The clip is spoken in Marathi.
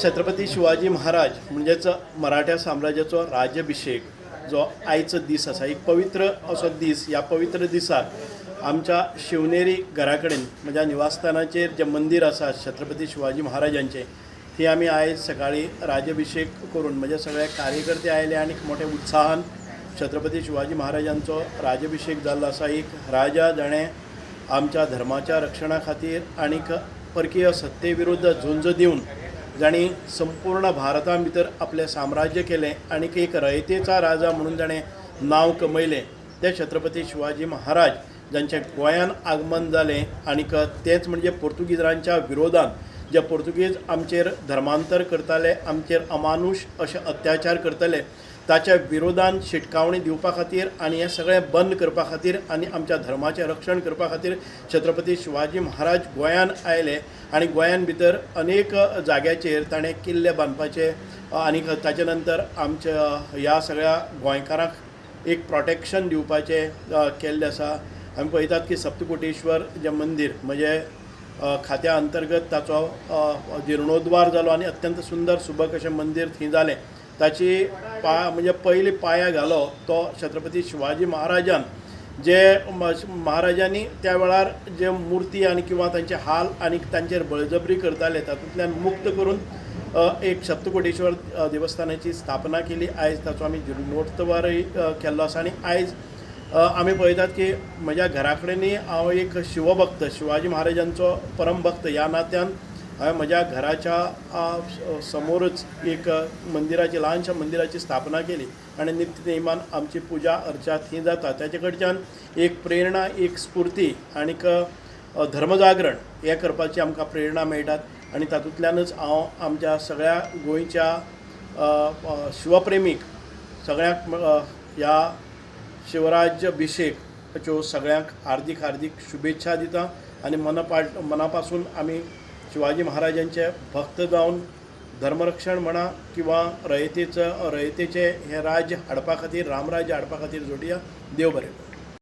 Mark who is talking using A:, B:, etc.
A: छत्रपती शिवाजी महाराज म्हणजेच मराठा साम्राज्याचो राज्याभिषेक जो आयचो दीस आसा एक पवित्र असो दीस ह्या पवित्र दिसाक आमच्या शिवनेरी घरा कडेन म्हज्या निवासस्थानाचेर जें मंदीर आसा छत्रपती शिवाजी महाराजांचें थंय आमी आयज सकाळी राज्याभिषेक करून म्हणजे सगळे कार्यकर्ते आयले आनी मोठ्या उत्साहान छत्रपती शिवाजी महाराजांचो राजाभिषेक जाल्लो आसा एक राजा जाणें आमच्या धर्माच्या रक्षणा खातीर आनीक परकीय सत्ते विरुद्ध झुंज दिवन जाणी संपूर्ण भारता भितर आपलें साम्राज्य केलें आनीक एक रयतेचा राजा म्हणून जाणें नांव कमयलें. ते छत्रपती शिवाजी महाराज जांचें गोंयान आगमन जालें आनीक तेंच म्हणजे पोर्तुगीजांच्या विरोधान जे पोर्तुगीज आमचेर धर्मांतर करताले आमचेर अमानुश अशे अत्याचार करतले ताच्या विरोधान शिटकावणी दिवपा खातीर आनी हें सगळें बंद करपा खातीर आनी आमच्या धर्माचें रक्षण करपा खातीर छत्रपती शिवाजी महाराज गोंयान आयले आनी गोंयान भितर अनेक जाग्याचेर ताणें किल्ले बांदपाचे आनी ताचे नंतर आमच्या ह्या सगळ्या गोंयकारांक एक प्रोटेक्शन दिवपाचें केल्लें आसा. आमी पळयतात की सप्तकोटेश्वर जें मंदीर म्हणजे खात्या अंतर्गत ताचो जिर्णोद्वार जालो आनी अत्यंत सुंदर सुबक अशें मंदीर थंय जालें. ताची पा म्हणजे पयली पांयां घालो तो छत्रपती शिवाजी महाराजान. जे महाराजांनी त्या वेळार जे मुर्ती आनी किंवा तांचे हाल आनी तांचेर बळजबरी करताले तातूंतल्यान मुक्त करून एक सप्तकोटेश्वर देवस्थानाची स्थापना केली. आयज ताचो आमी जीर्णोत्सवय केल्लो आसा आनी आयज आमी पळयतात की म्हज्या घरा कडेनय हांव एक शिवभक्त शिवाजी महाराजांचो परमभक्त. ह्या नात्यान हांवें म्हज्या घराच्या समोरच एक मंदिराची ल्हानशा मंदिराची स्थापना केली. आनी नित्य नेमान आमची पुजा अर्चा थंय जाता ताचे कडच्यान एक प्रेरणा एक स्फूर्ती आनीक धर्मजागरण हें करपाची आमकां प्रेरणा मेळटात आनी तातूंतल्यानच हांव आमच्या सगळ्या गोंयच्या शिवप्रेमीक सगळ्यांक ह्या शिवराज्य शिवराज्याभिषेकाच्यो सगळ्यांक हार्दिक हार्दिक शुभेच्छा दिता. आनी मनापा मना पासून आमी शिवाजी महाराजांचे भक्त जावन धर्मरक्षण म्हणा किंवा रयतेचं रयतेचे हे राज्य हाडपा खातीर रामराज्य हाडपा खातीर जोडया. देव बरें. करूं